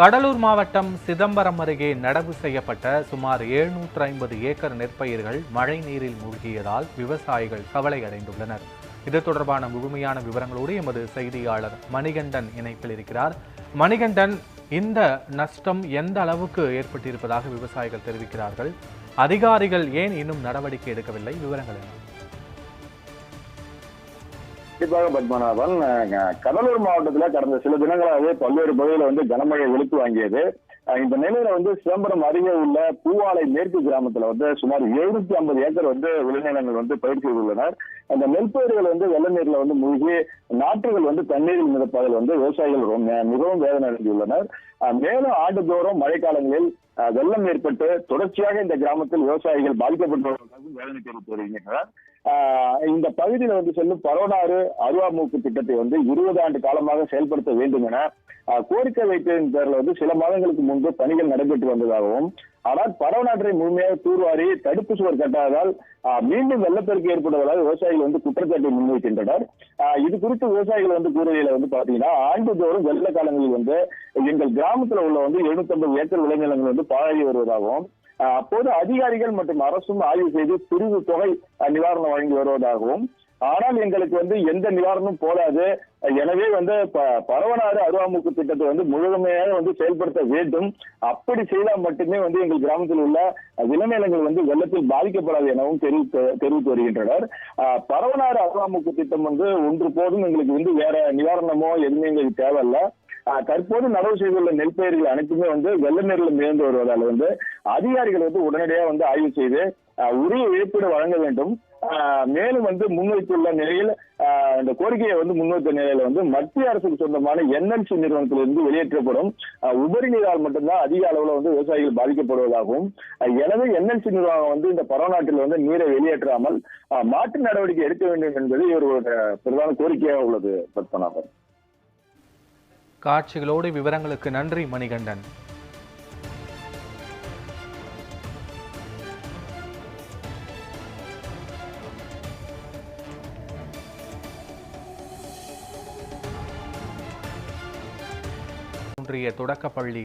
கடலூர் மாவட்டம் சிதம்பரம் அருகே நடவு செய்யப்பட்ட சுமார் எழுநூற்று ஐம்பது ஏக்கர் நெற்பயிர்கள் மழை நீரில் மூழ்கியதால் விவசாயிகள் கவலை அடைந்துள்ளனர் இது தொடர்பான முழுமையான விவரங்களோடு எமது செய்தியாளர் மணிகண்டன் இணைப்பில் இருக்கிறார். மணிகண்டன் இந்த நஷ்டம் எந்த அளவுக்கு ஏற்பட்டிருப்பதாக விவசாயிகள் தெரிவிக்கிறார்கள்? அதிகாரிகள் ஏன் இன்னும் நடவடிக்கை எடுக்கவில்லை? விவரங்கள் என்ன? கண்டிப்பாக பத்மநாபன். கடலூர் மாவட்டத்தில் கடந்த சில தினங்களாகவே பல்வேறு பகுதியில் வந்து கனமழை வெளுத்து வாங்கியது. இந்த நிலையில வந்து சிதம்பரம் அருகே உள்ள பூவாலை மேற்கு கிராமத்துல வந்து சுமார் எழுநூத்தி ஐம்பது ஏக்கர் வந்து விளைநிலங்கள் வந்து பயிர் செய்துள்ளனர். அந்த நெல் பயிர்கள் வந்து வெள்ள நீர்ல வந்து மூழ்கி நாற்றுகள் வந்து தண்ணீரில் மிதப்பதில் வந்து விவசாயிகள் ரொம்ப- மிகவும் வேதனை அடைந்துள்ளனர். மேலும் ஆண்டுதோறும் மழைக்காலங்களில் வெள்ளம் ஏற்பட்டு தொடர்ச்சியாக இந்த கிராமத்தில் விவசாயிகள் பாதிக்கப்பட்டவர்களுக்காகவும் வேதனை தெரிவித்து வருகின்றனர். இந்த பகுதியில் வந்து செல்லும் பரோடாறு அருவாமூக்கு திட்டத்தை வந்து இருபது ஆண்டு காலமாக செயல்படுத்த வேண்டும் என கோரிக்கை வைத்ததன் பேர்ல வந்து சில மாதங்களுக்கு முன்பு பணிகள் நடைபெற்று வந்ததாகவும் ஆனால் பரவநாற்றை முழுமையாக தூர்வாரி தடுப்பு சுவர் கட்டாததால் மீண்டும் வெள்ளப்பெருக்கு ஏற்படுவதாக விவசாயிகள் வந்து குற்றச்சாட்டை முன்வைக்கின்றனர். இது குறித்து விவசாயிகள் வந்து கூறுகையில வந்து பாத்தீங்கன்னா ஆண்டுதோறும் வெள்ள காலங்களில் வந்து எங்கள் கிராமத்துல உள்ள வந்து 750 ஏக்கர் விளைநிலங்கள் வந்து பாழாகி வருவதாகவும் அப்போது அதிகாரிகள் மற்றும் அரசும் ஆய்வு செய்து பிரிவு தொகை நிவாரணம் வழங்கி வருவதாகவும் ஆனால் எங்களுக்கு வந்து எந்த நிவாரணமும் போதாது எனவே வந்து ப- பரவனாறு அருவாமுக்கு திட்டத்தை வந்து முழுமையாக வந்து செயல்படுத்த வேண்டும். அப்படி செய்தால் மட்டுமே வந்து எங்கள் கிராமத்தில் உள்ள விளைநிலங்கள் வந்து வெள்ளத்தில் பாதிக்கப்படாது எனவும் தெரிவித்து தெரிவித்து வருகின்றனர். ஆஹ் பரவனாறு அருவாமுக்கு திட்டம் வந்து ஒன்று போதும் எங்களுக்கு வந்து வேற நிவாரணமோ எதுவுமே எங்களுக்கு தேவையில்லை. தற்போது நடவு செய்துள்ள நெல் பயிர்கள் அனைத்துமே வந்து வெள்ள நீரில் மிதந்து வருவதால் வந்து அதிகாரிகள் வந்து உடனடியாக வந்து ஆய்வு செய்து உரிய இழப்பீடு வழங்க வேண்டும். மேலும் வந்து முன்வைத்துள்ள நிலையில் இந்த கோரிக்கையை வந்து முன்வைத்த நிலையில வந்து மத்திய அரசுக்கு சொந்தமான என்எல்சி நிறுவனத்திலிருந்து வெளியேற்றப்படும். உபரி நீரால் மட்டும்தான் அதிக அளவுல வந்து விவசாயிகள் பாதிக்கப்படுவதாகவும் எனவே என்எல்சி நிறுவனம் வந்து இந்த பரவநாட்டில் வந்து நீரை வெளியேற்றாமல் ஆஹ் மாற்று நடவடிக்கை எடுக்க வேண்டும் என்பது இவர்களோட பிரதான கோரிக்கையாக உள்ளது பத்மநாபன். காட்சிகளோடு விவரங்களுக்கு நன்றி மணிகண்டன். ஒன்றிய தொடக்கப்பள்ளி